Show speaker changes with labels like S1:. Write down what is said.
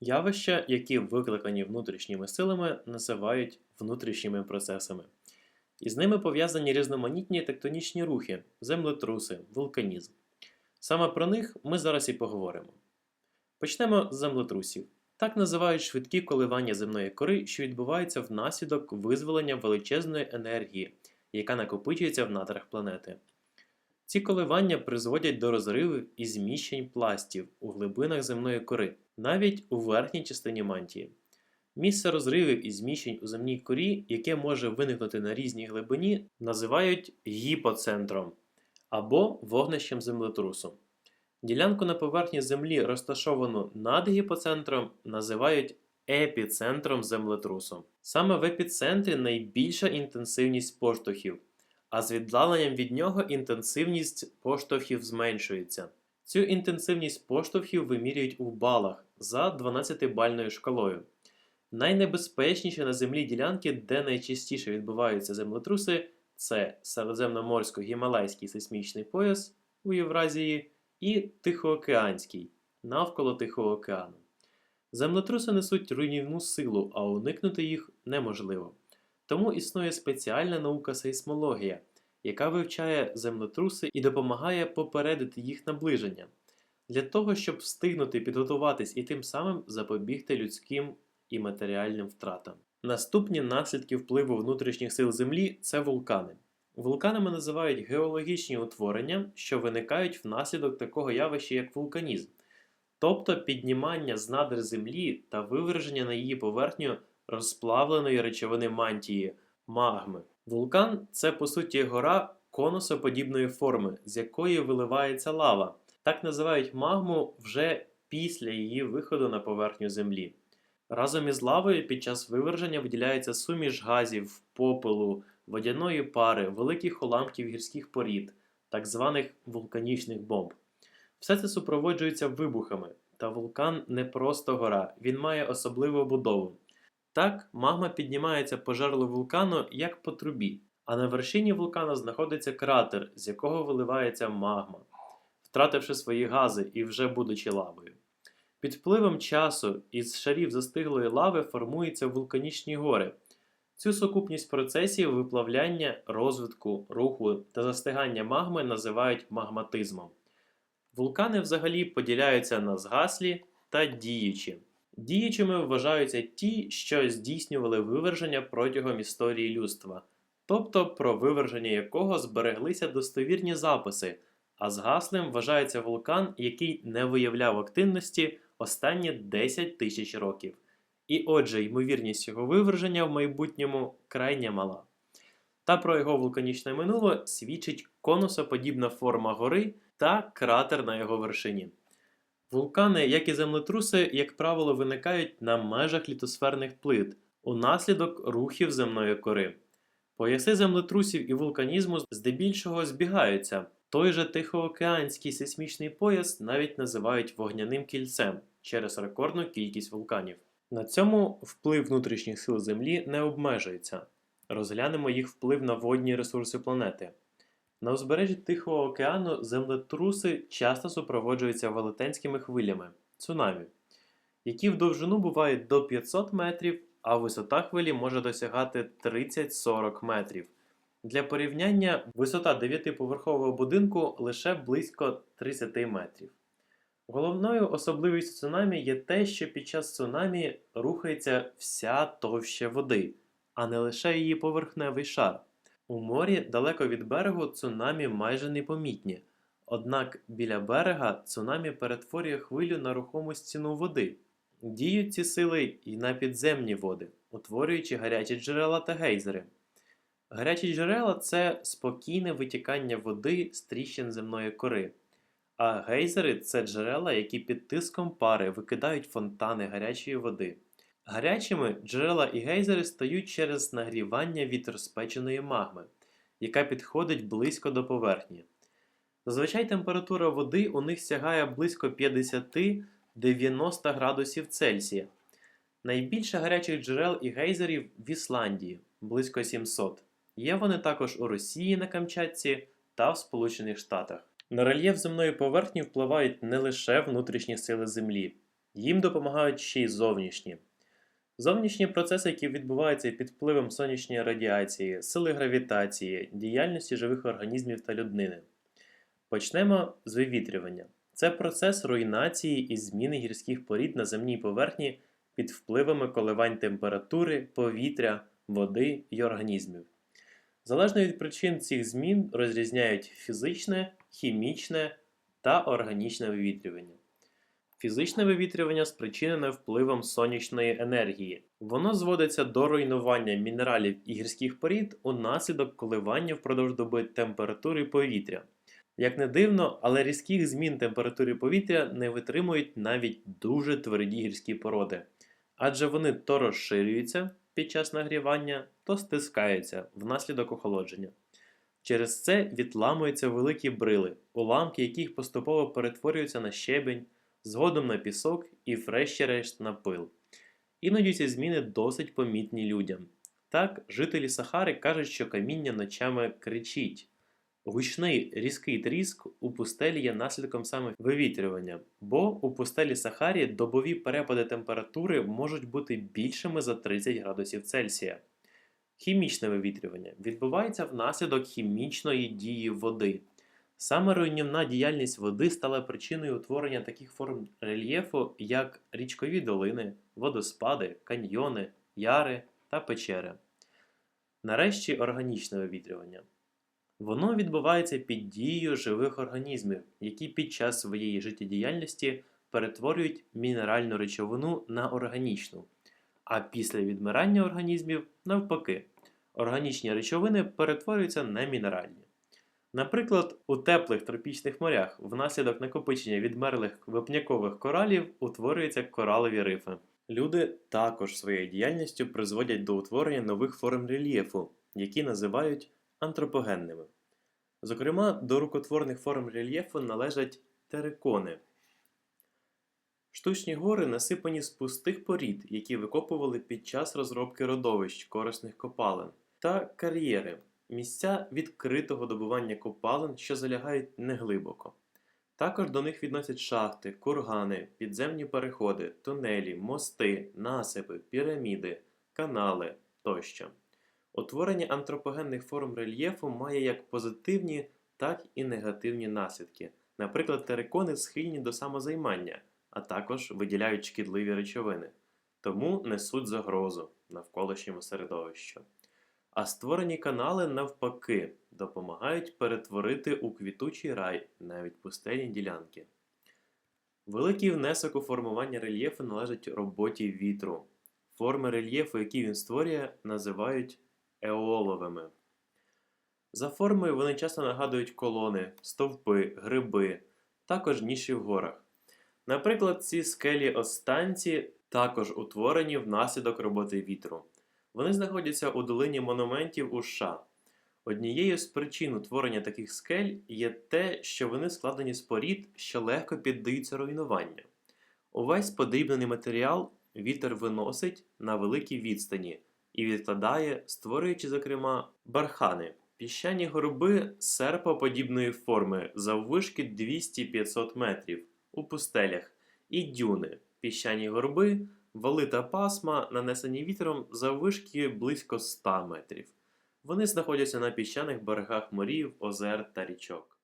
S1: Явища, які викликані внутрішніми силами, називають внутрішніми процесами. І з ними пов'язані різноманітні тектонічні рухи, землетруси, вулканізм. Саме про них ми зараз і поговоримо. Почнемо з землетрусів. Так називають швидкі коливання земної кори, що відбуваються внаслідок визволення величезної енергії, яка накопичується в надрах планети. Ці коливання призводять до розривів і зміщень пластів у глибинах земної кори, навіть у верхній частині мантії. Місце розривів і зміщень у земній корі, яке може виникнути на різній глибині, називають гіпоцентром або вогнищем землетрусу. Ділянку на поверхні Землі, розташовану над гіпоцентром, називають епіцентром землетрусу. Саме в епіцентрі найбільша інтенсивність поштовхів, а з віддаленням від нього інтенсивність поштовхів зменшується. Цю інтенсивність поштовхів вимірюють у балах за 12-бальною шкалою. Найнебезпечніші на землі ділянки, де найчастіше відбуваються землетруси, це Середземноморсько-Гімалайський сейсмічний пояс у Євразії і Тихоокеанський навколо Тихого океану. Землетруси несуть руйнівну силу, а уникнути їх неможливо. Тому існує спеціальна наука сейсмологія, яка вивчає землетруси і допомагає попередити їх наближення, для того, щоб встигнути підготуватись і тим самим запобігти людським і матеріальним втратам. Наступні наслідки впливу внутрішніх сил Землі це вулкани. Вулканами називають геологічні утворення, що виникають внаслідок такого явища, як вулканізм, тобто піднімання з надр землі та виверження на її поверхню розплавленої речовини мантії магми. Вулкан це по суті гора конусоподібної форми, з якої виливається лава. Так називають магму вже після її виходу на поверхню землі. Разом із лавою під час виверження виділяється суміш газів, попелу, водяної пари, великих уламків гірських порід, так званих вулканічних бомб. Все це супроводжується вибухами, та вулкан не просто гора, він має особливу будову. Так, магма піднімається по жерлу вулкану як по трубі, а на вершині вулкана знаходиться кратер, з якого виливається магма, втративши свої гази і вже будучи лавою. Під впливом часу із шарів застиглої лави формуються вулканічні гори. Цю сукупність процесів виплавляння, розвитку, руху та застигання магми називають магматизмом. Вулкани взагалі поділяються на згаслі та діючі. Діючими вважаються ті, що здійснювали виверження протягом історії людства, тобто про виверження якого збереглися достовірні записи, а згаслим вважається вулкан, який не виявляв активності останні 10 тисяч років. І отже, ймовірність його виверження в майбутньому крайня мала. Та про його вулканічне минуле свідчить конусоподібна форма гори та кратер на його вершині. Вулкани, як і землетруси, як правило, виникають на межах літосферних плит унаслідок рухів земної кори. Пояси землетрусів і вулканізму здебільшого збігаються. Той же Тихоокеанський сейсмічний пояс навіть називають вогняним кільцем через рекордну кількість вулканів. На цьому вплив внутрішніх сил Землі не обмежується. Розглянемо їх вплив на водні ресурси планети. На узбережжі Тихого океану землетруси часто супроводжуються велетенськими хвилями цунамі, які в довжину бувають до 500 метрів, а висота хвилі може досягати 30-40 метрів. Для порівняння висота 9-поверхового будинку лише близько 30 метрів. Головною особливістю цунамі є те, що під час цунамі рухається вся товща води, а не лише її поверхневий шар. У морі далеко від берегу цунамі майже непомітні, однак біля берега цунамі перетворює хвилю на рухому стіну води. Діють ці сили і на підземні води, утворюючи гарячі джерела та гейзери. Гарячі джерела це спокійне витікання води з тріщин земної кори. А гейзери це джерела, які під тиском пари викидають фонтани гарячої води. Гарячими джерела і гейзери стають через нагрівання від розпеченої магми, яка підходить близько до поверхні. Зазвичай температура води у них сягає близько 50-90 градусів Цельсія. Найбільше гарячих джерел і гейзерів в Ісландії близько 700. Є вони також у Росії на Камчатці та в Сполучених Штатах. На рельєф земної поверхні впливають не лише внутрішні сили Землі. Їм допомагають ще й зовнішні. Зовнішні процеси, які відбуваються під впливом сонячної радіації, сили гравітації, діяльності живих організмів та люднини. Почнемо з вивітрювання. Це процес руйнації і зміни гірських порід на земній поверхні під впливами коливань температури, повітря, води і організмів. Залежно від причин цих змін розрізняють фізичне, хімічне та органічне вивітрювання. Фізичне вивітрювання спричинене впливом сонячної енергії. Воно зводиться до руйнування мінералів і гірських порід унаслідок коливання впродовж доби температури повітря. Як не дивно, але різких змін температури повітря не витримують навіть дуже тверді гірські породи, адже вони то розширюються під час нагрівання, то стискаються внаслідок охолодження. Через це відламуються великі брили, уламки яких поступово перетворюються на щебень, згодом на пісок і врешті-решт на пил. Іноді ці зміни досить помітні людям. Так, жителі Сахари кажуть, що каміння ночами кричить. Гучний різкий тріск у пустелі є наслідком саме вивітрювання, бо у пустелі Сахарі добові перепади температури можуть бути більшими за 30 градусів Цельсія. Хімічне вивітрювання відбувається внаслідок хімічної дії води. Саме руйнівна діяльність води стала причиною утворення таких форм рельєфу, як річкові долини, водоспади, каньйони, яри та печери. Нарешті органічне вивітрювання. Воно відбувається під дією живих організмів, які під час своєї життєдіяльності перетворюють мінеральну речовину на органічну, а після відмирання організмів навпаки, органічні речовини перетворюються на мінеральні. Наприклад, у теплих тропічних морях внаслідок накопичення відмерлих вапнякових коралів утворюються коралові рифи. Люди також своєю діяльністю призводять до утворення нових форм рельєфу, які називають антропогенними. Зокрема, до рукотворних форм рельєфу належать терикони. Штучні гори насипані з пустих порід, які викопували під час розробки родовищ корисних копалин, та кар'єри місця відкритого добування копалин, що залягають неглибоко. Також до них відносять шахти, кургани, підземні переходи, тунелі, мости, насипи, піраміди, канали тощо. Утворення антропогенних форм рельєфу має як позитивні, так і негативні наслідки. Наприклад, терикони схильні до самозаймання, а також виділяють шкідливі речовини, тому несуть загрозу навколишньому середовищу. А створені канали, навпаки, допомагають перетворити у квітучий рай навіть пустельні ділянки. Великий внесок у формування рельєфу належить роботі вітру. Форми рельєфу, які він створює, називають еоловими. За формою вони часто нагадують колони, стовпи, гриби, також ніші в горах. Наприклад, ці скелі останці також утворені внаслідок роботи вітру. Вони знаходяться у долині монументів у США. Однією з причин утворення таких скель є те, що вони складені з порід, що легко піддаються руйнуванню. Увесь подрібнений матеріал вітер виносить на великій відстані і відкладає, створюючи, зокрема, бархани, піщані горби серпоподібної форми заввишки 200-500 метрів у пустелях, і дюни, піщані горби, вали та пасма, нанесені вітром заввишки близько 100 метрів. Вони знаходяться на піщаних берегах морів, озер та річок.